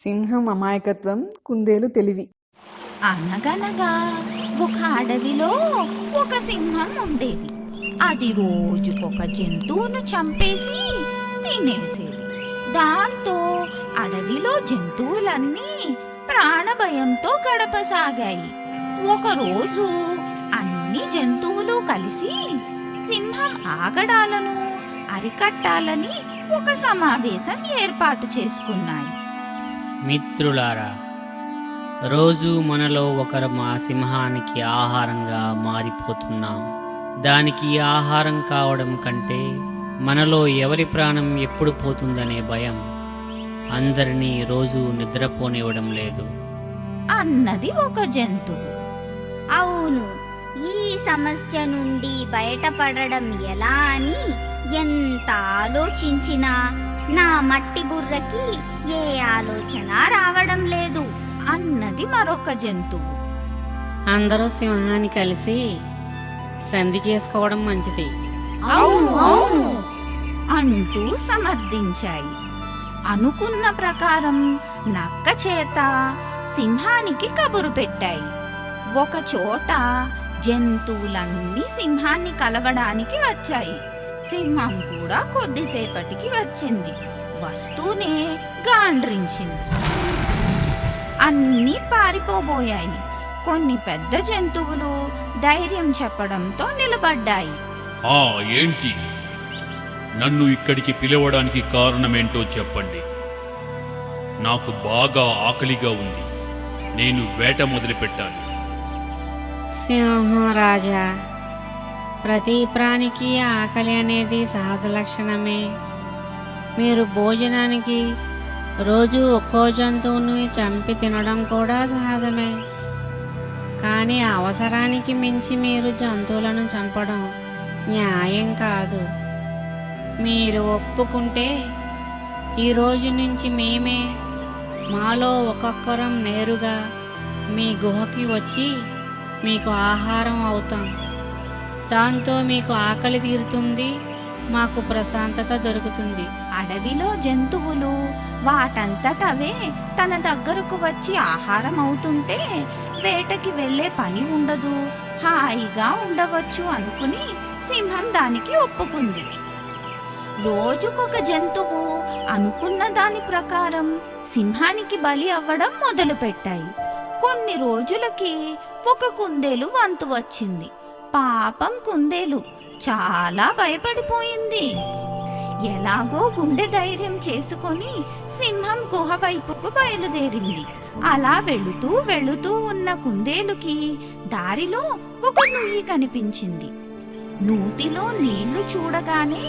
సింహం అమాయకత్వం కుందేలు తెలివి. అనగనగా ఒక అడవిలో ఒక సింహం ఉండేది. అది రోజుకొక జంతువును చంపేసి తినేసేది. దాంతో అడవిలో జంతువులన్నీ ప్రాణభయంతో గడపసాగాయి. ఒకరోజు అన్ని జంతువులు కలిసి సింహం ఆగడాలను అరికట్టాలని ఒక సమావేశం ఏర్పాటు చేసుకున్నాయి. మిత్రులారా రోజు మనలో ఒకరు మా సింహానికి ఆహారంగా మారిపోతున్నాం. దానికి ఆహారం కావడం కంటే మనలో ఎవరి ప్రాణం ఎప్పుడు పోతుందనే భయం అందరినీ రోజు నిద్రపోనివ్వడం లేదు. అన్నది ఒక జంతువు. అవును ఈ సమస్య నుండి బయటపడడం ఎలా అని ఎంత ఆలోచించినా నా మట్టి బుర్రకి ఏ ఆలోచన రావడం లేదు. అన్నది మరొక జంతువు. అందరూ సింహాన్ని కలిసి సంధి చేసుకోవడం మంచిది. అంటూ సమర్థించాయి. అనుకున్న ప్రకారం నక్క చేత సింహానికి కబురు పెట్టాయి. ఒక చోట జంతువులన్నీ సింహాన్ని కలవడానికి వచ్చాయి. సింహం కూడా కొద్దిసేపటికి వచ్చింది. వస్తూనే గాండ్రించింది. అన్నీ పారిపోబోయాయి. కొన్ని పెద్ద జంతువులు ధైర్యం చెప్పడంతో నిలబడ్డాయి. ఆ ఏంటి? నన్ను ఇక్కడికి పిలవడానికి కారణమేంటో చెప్పండి. నాకు బాగా ఆకలిగా ఉంది. నేను వేట మొదలుపెట్టాలి. సింహం రాజా ప్రతి ప్రాణికి ఆకలి అనేది సహజ లక్షణమే. మీరు భోజనానికి రోజు ఒక్కో జంతువుని చంపి తినడం కూడా సహజమే. కానీ అవసరానికి మించి మీరు జంతువులను చంపడం న్యాయం కాదు. మీరు ఒప్పుకుంటే ఈ రోజు నుంచి మేమే మాలో ఒక్కొక్కరం నేరుగా మీ గుహకి వచ్చి మీకు ఆహారం అవుతాం. దాంతో మీకు ఆకలి తీరుతుంది మాకు ప్రశాంతత దొరుకుతుంది. అడవిలో జంతువులు వాటంతటవే తన దగ్గరకు వచ్చి ఆహారం అవుతుంటే వేటకి వెళ్ళే పని ఉండదు హాయిగా ఉండవచ్చు అనుకుని సింహం దానికి ఒప్పుకుంది. రోజుకొక జంతువు అనుకున్న దాని ప్రకారం సింహానికి బలి అవ్వడం మొదలుపెట్టాయి. కొన్ని రోజులకి ఒక కుందేలు వంతు వచ్చింది. పాపం కుందేలు చాలా భయపడిపోయింది. ఎలాగో గుండె ధైర్యం చేసుకొని సింహం గుహ వైపుకు బయలుదేరింది. అలా వెళుతూ వెళుతూ ఉన్న కుందేలుకి దారిలో ఒక నుయ్యి కనిపించింది. నూతిలో నీళ్ళు చూడగానే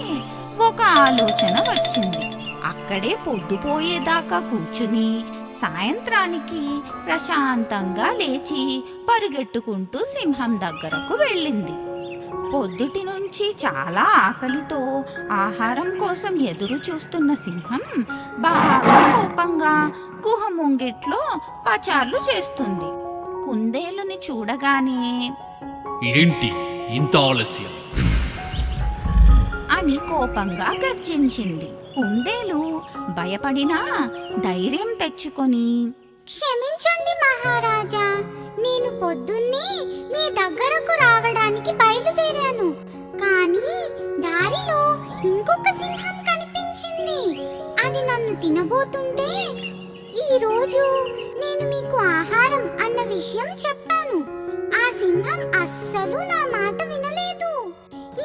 ఒక ఆలోచన వచ్చింది. అక్కడే పొద్దుపోయేదాకా కూర్చుని సాయంత్రానికి ప్రశాంతంగా లేచి పరుగెట్టుకుంటూ సింహం దగ్గరకు వెళ్ళింది. పొద్దుటి నుంచి చాలా ఆకలితో ఆహారం కోసం ఎదురు చూస్తున్న సింహం బాగా కోపంగా గుహ ముంగిట్లో పచార్లు చేస్తుంది. కుందేలుని చూడగానే ఏంటి ఇంత ఆలస్యం? అని కోపంగా గర్జించింది. కుందేలు భయపడినా ధైర్యం తెచ్చుకొని. క్షమించండి మహారాజా నేను పొద్దున్నే మీ దగ్గరకు రావడానికి బయలుదేరాను. కానీ దారిలో ఇంకొక సింహం కనిపించింది. అది నన్ను తినబోతుంటే ఈ రోజు నేను మీకు ఆహారం అన్న విషయం చెప్పాను. ఆ సింహం అస్సలు నా మాట వినలేదు.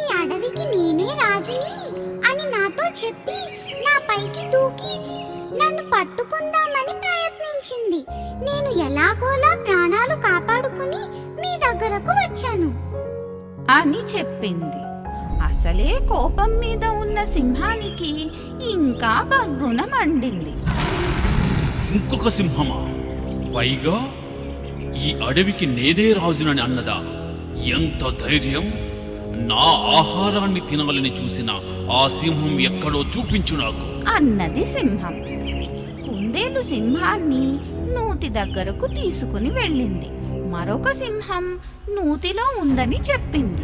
ఈ అడవికి నేనే రాజుని అని నాతో చెప్పి నా పైకి దూకి నన్ను పట్టుకుందామని ప్రయత్నించింది. నేను ఎలాగోలా ప్రాణాలు కాపాడుకుని మీ దగ్గరకు వచ్చాను. అని చెప్పింది. అసలే కోపం మీద ఉన్న సింహానికి ఇంకా బగ్గున మండింది. ఇంకొక సింహమా? పైగా ఈ అడవికి నేనే రాజునని అన్నదా? ఎంత ధైర్యం! నా ఆహారాన్ని తినాలని చూసిన ఆ సింహం ఎక్కడో చూపించు నాకు. అన్నది సింహం. కుందేలు సింహాన్ని నూతి దగ్గరకు తీసుకుని వెళ్ళింది. మరొక సింహం నూతిలో ఉందని చెప్పింది.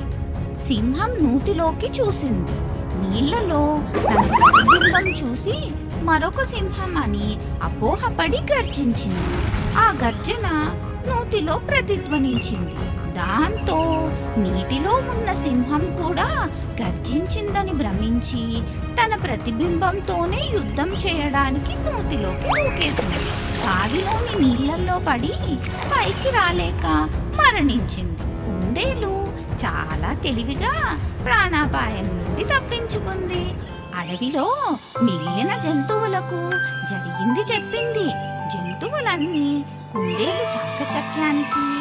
సింహం నూతిలోకి చూసింది. నీళ్ళలో తన ప్రతిబింబం చూసి మరొక సింహం అని అపోహపడి గర్జించింది. ఆ గర్జన నూతిలో ప్రతిధ్వనించింది. దాంతో నీటిలో ఉన్న సింహం కూడా గర్జించిందని భ్రమించి తన ప్రతిబింబంతోనే యుద్ధం చేయడానికి నూతిలోకి దూకేసింది. బావిలోని నీళ్ళలో పడి పైకి రాలేక మరణించింది. కుందేలు చాలా తెలివిగా ప్రాణాపాయం నుండి తప్పించుకుంది. అడవిలో మిగిలిన జంతువులకు జరిగింది చెప్పింది. జంతువులన్నీ కుందేలు చాకచక్యానికి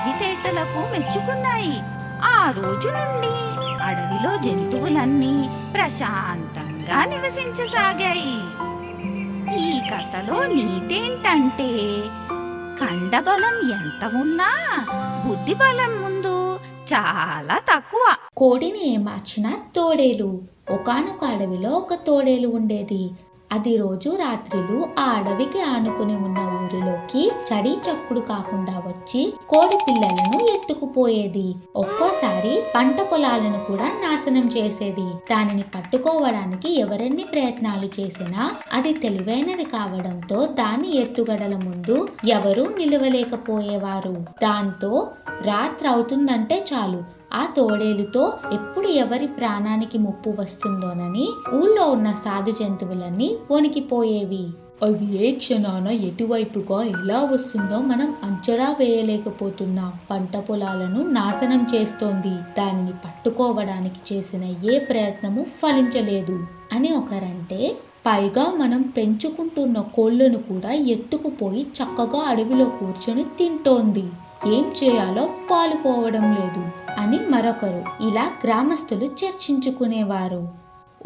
తెలివితేటలకు మెచ్చుకున్నాయి. ఆ రోజు నుండి అడవిలో జంతువులన్నీ ప్రశాంతంగా నివసించసాగాయి. ఈ కథలో నీతేంటంటే కండబలం ఎంత ఉన్నా బుద్ధిబలం ముందు చాలా తక్కువ. కోడిని ఏమార్చిన తోడేలు. ఒకానొక అడవిలో ఒక తోడేలు ఉండేది. అది రోజు రాత్రిలు ఆ అడవికి ఆనుకుని ఉన్న ఊరిలోకి చడి చప్పుడు కాకుండా వచ్చి కోడి పిల్లలను ఎత్తుకుపోయేది. ఒక్కోసారి పంట పొలాలను కూడా నాశనం చేసేది. దానిని పట్టుకోవడానికి ఎవరెన్ని ప్రయత్నాలు చేసినా అది తెలివైనది కావడంతో దాని ఎత్తుగడల ముందు ఎవరూ నిలవలేకపోయేవారు. దాంతో రాత్రి అవుతుందంటే చాలు. ఆ తోడేలుతో ఎప్పుడు ఎవరి ప్రాణానికి ముప్పు వస్తుందోనని ఊళ్ళో ఉన్న సాధు జంతువులన్నీ వణికిపోయేవి. అది ఏ క్షణాన ఎటువైపుగా ఎలా వస్తుందో మనం అంచనా వేయలేకపోతున్నాం. పంట పొలాలను నాశనం చేస్తోంది. దానిని పట్టుకోవడానికి చేసిన ఏ ప్రయత్నము ఫలించలేదు. అని ఒకరంటే పైగా మనం పెంచుకుంటున్న కోళ్ళను కూడా ఎత్తుకుపోయి చక్కగా అడవిలో కూర్చొని తింటోంది. ఏం చేయాలో పాలుపోవడం లేదు. అని మరొకరు. ఇలా గ్రామస్తులు చర్చించుకునేవారు.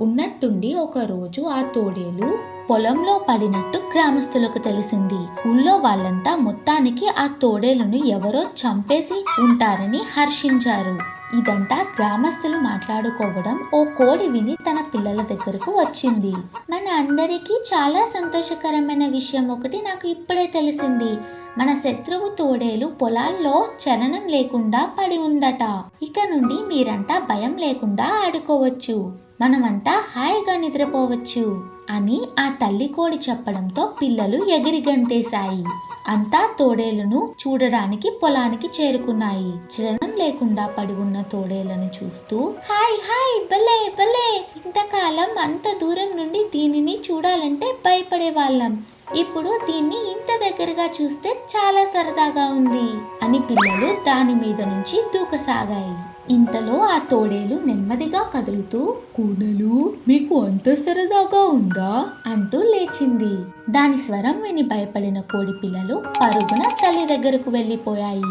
ఉన్నట్టుండి ఒక రోజు ఆ తోడేలు పొలంలో పడినట్టు గ్రామస్తులకు తెలిసింది. ఊళ్ళో వాళ్ళంతా మొత్తానికి ఆ తోడేలును ఎవరో చంపేసి ఉంటారని హర్షించారు. ఇదంతా గ్రామస్తులు మాట్లాడుకోవడం ఓ కోడి విని తన పిల్లల దగ్గరకు వచ్చింది. మన అందరికీ చాలా సంతోషకరమైన విషయం ఒకటి నాకు ఇప్పుడే తెలిసింది. మన శత్రువు తోడేలు పొలాల్లో చలనం లేకుండా పడి ఉందట. ఇక నుండి మీరంతా భయం లేకుండా ఆడుకోవచ్చు. మనమంతా హాయిగా నిద్రపోవచ్చు అని ఆ తల్లి కోడి చెప్పడంతో పిల్లలు ఎగిరి గంతేశాయి. అంతా తోడేలను చూడడానికి పొలానికి చేరుకున్నాయి. చలనం లేకుండా పడి ఉన్న తోడేలను చూస్తూ హాయ్ హాయ్ భలే భలే ఇంతకాలం అంత దూరం నుండి దీనిని చూడాలంటే భయపడే వాళ్ళం ఇప్పుడు దీన్ని ఇంత దగ్గరగా చూస్తే చాలా సరదాగా ఉంది అని పిల్లలు దాని మీద నుంచి దూకసాగాయి. ఇంతలో ఆ తోడేలు నెమ్మదిగా కదులుతూ కూడలు మీకు అంత సరదాగా ఉందా? అంటూ లేచింది. దాని స్వరం విని భయపడిన కోడి పిల్లలు పరుగున తల్లి దగ్గరకు వెళ్ళిపోయాయి.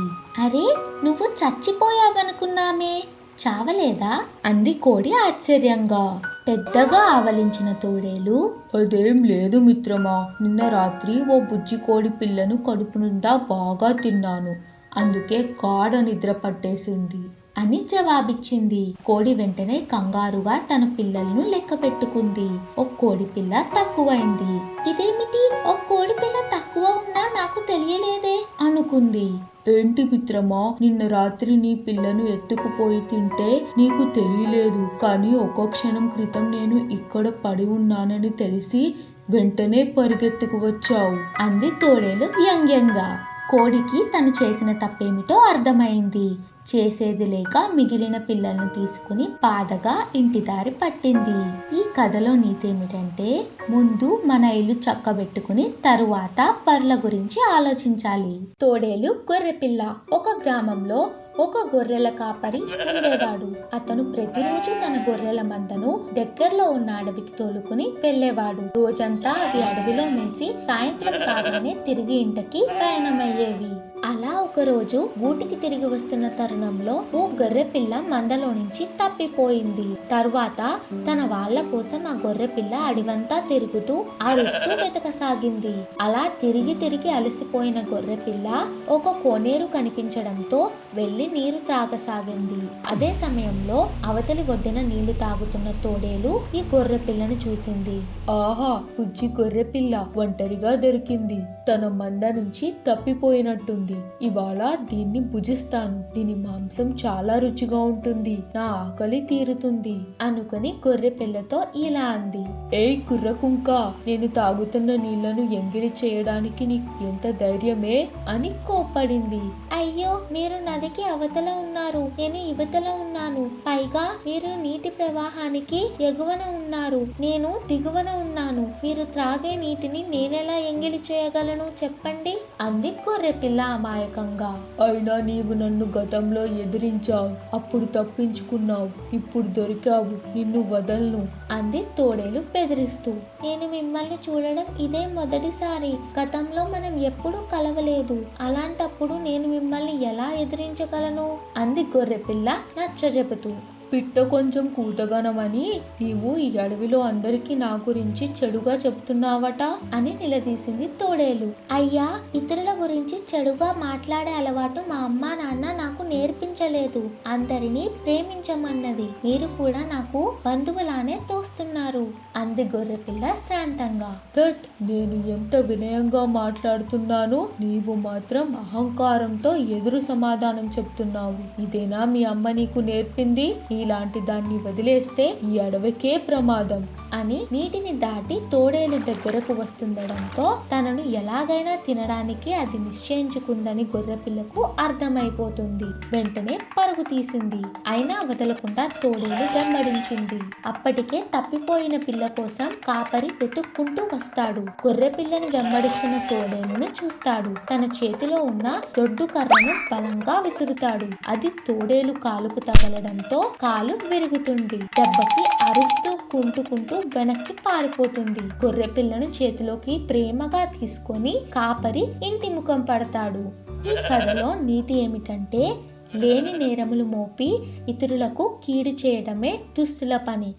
అరే నువ్వు చచ్చిపోయావనుకున్నామే చావలేదా? అంది కోడి ఆశ్చర్యంగా. పెద్దగా ఆవలించిన తోడేలు. అదేం లేదు మిత్రమా నిన్న రాత్రి ఓ బుజ్జి కోడి పిల్లను కడుపు నిండా బాగా తిన్నాను. అందుకే గాఢ నిద్ర పట్టేసింది. అని జవాబిచ్చింది. కోడి వెంటనే కంగారుగా తన పిల్లలను లెక్క పెట్టుకుంది. ఒక కోడి పిల్ల తక్కువైంది. ఇదేమిటి? ఒక కోడి పిల్ల తక్కువ ఉన్నా నాకు తెలియలేదే అనుకుంది. ఏంటి మిత్రమా? నిన్న రాత్రి నీ పిల్లను ఎత్తుకుపోయి తింటే నీకు తెలియలేదు. కానీ ఒక్క క్షణం క్రితం నేను ఇక్కడ పడి ఉన్నానని తెలిసి వెంటనే పరిగెత్తుకు వచ్చావు అంది తోడేలు వ్యంగ్యంగా. కోడికి తను చేసిన తప్పేమిటో అర్థమైంది. చేసేది లేక మిగిలిన పిల్లలను తీసుకుని బాధగా ఇంటి దారి పట్టింది. ఈ కథలో నీతేమిటంటే ముందు మన ఇల్లు చక్కబెట్టుకుని తరువాత పర్ల గురించి ఆలోచించాలి. తోడేలు గొర్రె పిల్ల ఒక గ్రామంలో ఒక గొర్రెల కాపరి ఉండేవాడు. అతను ప్రతిరోజు తన గొర్రెల మందను దగ్గరలో ఉన్న అడవికి తోలుకుని వెళ్ళేవాడు. రోజంతా అవి అడవిలో మేసి సాయంత్రం కాగానే తిరిగి ఇంటికి ప్రయాణమయ్యేవి. అలా ఒకరోజు గూటికి తిరిగి వస్తున్న తరుణంలో ఓ గొర్రె పిల్ల మందలో నుంచి తప్పిపోయింది. తరువాత తన వాళ్ళ కోసం ఆ గొర్రె పిల్ల అడివంతా తిరుగుతూ అరుస్తూ వెతకసాగింది. అలా తిరిగి తిరిగి అలసిపోయిన గొర్రె పిల్ల ఒక కోనేరు కనిపించడంతో వెళ్ళి నీరు త్రాగసాగింది. అదే సమయంలో అవతలి ఒడ్డున నీళ్ళు తాగుతున్న తోడేలు ఈ గొర్రె పిల్లను చూసింది. ఆహా! బుజ్జి గొర్రె పిల్ల ఒంటరిగా దొరికింది. తన మంద నుంచి తప్పిపోయినట్టుంది. ఇవాళ దీన్ని భుజిస్తాను. దీని మాంసం చాలా రుచిగా ఉంటుంది. నా ఆకలి తీరుతుంది. అనుకుని గొర్రె పిల్లతో ఇలా అంది. ఏ కుర్ర కుంక నేను తాగుతున్న నీళ్ళను ఎంగిలి చేయడానికి నీకు ఎంత ధైర్యమే? అని కోప్పడింది. అయ్యో మీరు నదికి అవతల ఉన్నారు. నేను ఇవతల ఉన్నాను. పైగా మీరు నీటి ప్రవాహానికి ఎగువన ఉన్నారు. నేను దిగువన ఉన్నాను. మీరు త్రాగే నీటిని నేనెలా ఎంగిలి చేయగలను చెప్పండి? అంది గొర్రె పిల్ల అమాయకంగా. అయినా నీవు నన్ను గతంలో ఎదిరించావు. అప్పుడు తప్పించుకున్నావు. ఇప్పుడు దొరికావు. నిన్ను వదలను. అంది తోడేలు బెదిరిస్తూ. నేను మిమ్మల్ని చూడడం ఇదే మొదటిసారి. గతంలో మనం ఎప్పుడూ కలవలేదు. అలాంటప్పుడు నేను మిమ్మల్ని ఎలా ఎదిరించగలను? అంది గొర్రె పిల్ల నచ్చజెపుతూ. పిట్ట కొంచెం కూతగనమని నీవు ఈ అడవిలో అందరికీ నా గురించి చెడుగా చెప్తున్నావట అని నిలదీసింది తోడేలు. అయ్యా ఇతరుల గురించి చెడుగా మాట్లాడే అలవాటు మా అమ్మా నాన్న నాకు నేర్పించలేదు. అందరినీ ప్రేమించమన్నది. మీరు కూడా నాకు బంధువులానే తోస్తున్నారు. అంది గొర్రె పిల్ల శాంతంగా. దట్ నేను ఎంత వినయంగా మాట్లాడుతున్నాను నీవు మాత్రం అహంకారంతో ఎదురు సమాధానం చెప్తున్నావు. ఇదేనా మీ అమ్మ నీకు నేర్పింది? ఇలాంటి దాన్ని వదిలేస్తే ఈ అడవికే ప్రమాదం. అని నీటిని దాటి తోడేలు దగ్గరకు వస్తుండడంతో తనను ఎలాగైనా తినడానికి అది నిశ్చయించుకుందని గొర్రెపిల్లకు అర్థమైపోతుంది. వెంటనే పరుగు తీసింది. అయినా వదలకుండా తోడేలు వెంబడించింది. అప్పటికే తప్పిపోయిన పిల్ల కోసం కాపరి వెతుక్కుంటూ వస్తాడు. గొర్రె పిల్లను వెంబడిస్తున్న తోడేలును చూస్తాడు. తన చేతిలో ఉన్న దొడ్డు కర్రను బలంగా విసురుతాడు. అది తోడేలు కాలుకు తగలడంతో కాలు విరుగుతుంది. దెబ్బకి అరుస్తూ కుంటుకుంటూ వెనక్కి పారిపోతుంది. గొర్రె పిల్లను చేతిలోకి ప్రేమగా తీసుకొని కాపరి ఇంటి ముఖం పడతాడు. ఈ కథలో నీతి ఏమిటంటే లేని నేరములు మోపి ఇతరులకు కీడు చేయడమే దుస్తుల పని.